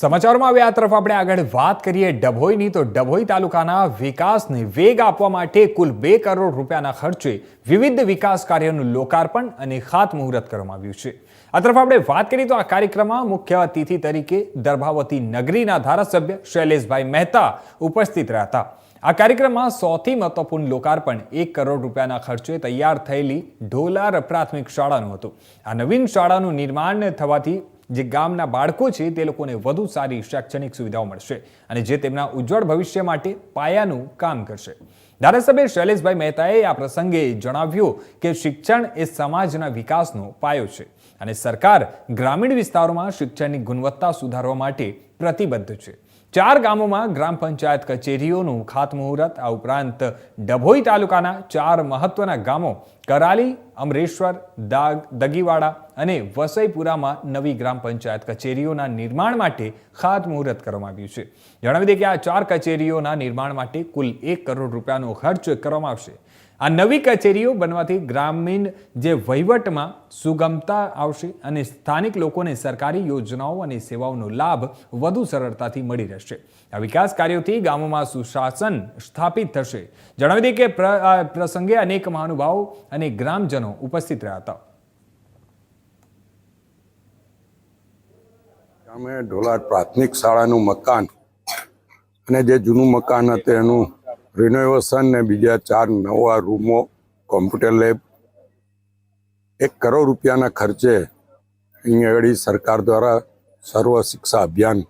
સમાચારમાં હવે આ તરફ આપણે આગળ વાત કરીએ ડભોઈની. તો ડભોઈ તાલુકાના વિકાસને વેગ આપવા માટે કુલ બે કરોડ રૂપિયાના ખર્ચે વિવિધ વિકાસ કાર્યોનું લોકાર્પણ અને ખાતમુહૂર્ત કરવામાં આવ્યું છે. આ તરફ આપણે વાત કરીએ તો આ કાર્યક્રમમાં મુખ્ય અતિથિ તરીકે દર્ભાવતી નગરીના ધારાસભ્ય શૈલેષભાઈ મહેતા ઉપસ્થિત રહ્યા હતા આ કાર્યક્રમમાં સૌથી મહત્વપૂર્ણ લોકાર્પણ એક કરોડ રૂપિયાના ખર્ચે તૈયાર થયેલી ઢોલાર પ્રાથમિક શાળાનું હતું. આ નવીન શાળાનું નિર્માણ થવાથી જે ગામના બાળકો છે, તે લોકોને વધુ સારી શૈક્ષણિક સુવિધાઓ મળશે અને જે તેમના ઉજ્જવળ ભવિષ્ય માટે પાયાનું કામ કરશે. ધારાસભ્ય શૈલેષભાઈ મહેતાએ આ પ્રસંગે જણાવ્યું કે શિક્ષણ એ સમાજના વિકાસનો પાયો છે અને સરકાર ગ્રામીણ વિસ્તારોમાં શિક્ષણની ગુણવત્તા સુધારવા માટે પ્રતિબદ્ધ છે. ચાર ગામોમાં ગ્રામ પંચાયત કચેરીઓનું ખાતમુહૂર્ત. આ ઉપરાંત ડભોઈ તાલુકાના ચાર મહત્વના ગામો કરાલી, અમરેશ્વર, દાગ, દગીવાડા અને વસઈપુરામાં નવી ગ્રામ પંચાયત કચેરીઓના નિર્માણ માટે ખાતમુહૂર્ત કરવામાં આવ્યું છે. જણાવી દઈએ કે આ ચાર કચેરીઓના નિર્માણ માટે કુલ એક કરોડ રૂપિયાનો ખર્ચ કરવામાં આવશે. આ નવી કચેરીઓ બનવાથી ગ્રામીણ જે વહીવટમાં સુગમતા આવશે અને સ્થાનિક લોકોને સરકારી યોજનાઓ અને સેવાઓનો લાભ વધુ સરળતાથી મળી રહેશે. આ વિકાસ કાર્યોથી ગામોમાં સુશાસન સ્થાપિત થશે. જણાવી દઈએ કે પ્રસંગે અનેક મહાનુભાવો અને ગ્રામજનો ઉપસ્થિત રહ્યા હતા. અમે ઢોલાર પ્રાથમિક શાળાનું મકાન અને જે જૂનું મકાન હતું એનું રિનોવેશન ને બીજા ચાર નવા રૂમો કોમ્પ્યુટર લેબ એક કરોડ રૂપિયાના ખર્ચે અહીંયા આગળ સરકાર દ્વારા સર્વ શિક્ષા અભિયાન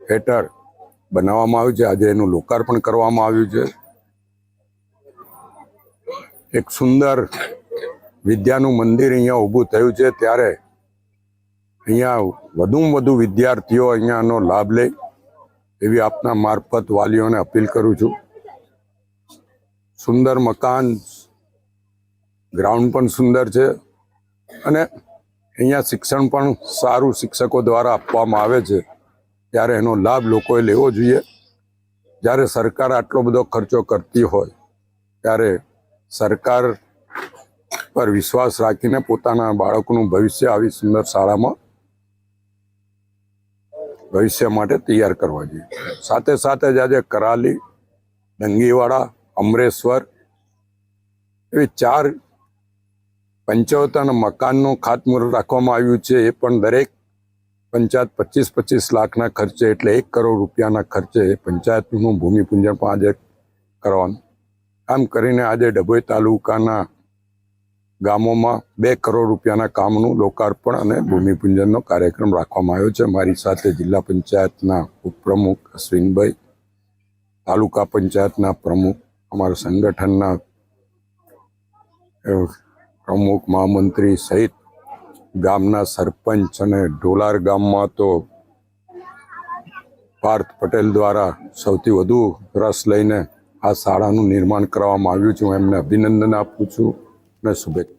હેઠળ બનાવવામાં આવ્યું છે. આજે એનું લોકાર્પણ કરવામાં આવ્યું છે. એક સુંદર વિદ્યાનું મંદિર અહીંયા ઊભું થયું છે. ત્યારે અહીંયા વધુમાં વધુ વિદ્યાર્થીઓ અહીંયાનો લાભ લે એવી આપના મારફત વાલીઓને અપીલ કરું છું. સુંદર મકાન ગ્રાઉન્ડ પણ સુંદર છે અને અહીંયા શિક્ષણ પણ સારું શિક્ષકો દ્વારા આપવામાં આવે છે. ત્યારે એનો લાભ લોકોએ લેવો જોઈએ. જ્યારે સરકાર આટલો બધો ખર્ચો કરતી હોય, ત્યારે સરકાર પર વિશ્વાસ રાખીને પોતાના બાળકોનું ભવિષ્ય આવી સુંદર શાળામાં ભવિષ્ય માટે તૈયાર કરવા જોઈએ. સાથે સાથે જ આજે કરાલી ડંગીવાડા અમરેશ્વર એવી ચાર પંચાવતના મકાનનું ખાતમુહૂર્ત રાખવામાં આવ્યું છે. એ પણ દરેક પંચાયત પચીસ પચીસ લાખના ખર્ચે એટલે એક કરોડ રૂપિયાના ખર્ચે પંચાયતનું ભૂમિપૂજન પણ આજે કરવાનું. આમ કરીને આજે ડભોઈ તાલુકાના ગામોમાં બે કરોડ રૂપિયાના કામનું લોકાર્પણ અને ભૂમિપૂજનનો કાર્યક્રમ રાખવામાં આવ્યો છે. મારી સાથે જિલ્લા પંચાયતના ઉપપ્રમુખ અશ્વિનભાઈ તાલુકા પંચાયતના પ્રમુખ અમારા સંગઠનના પ્રમુખ મહામંત્રી સહિત ગામના સરપંચ અને ઢોલાર ગામમાં તો પાર્થ પટેલ દ્વારા સૌથી વધુ રસ લઈને આ શાળાનું નિર્માણ કરવામાં આવ્યું છે. હું એમને અભિનંદન આપું છું. અને શુભેચ્છા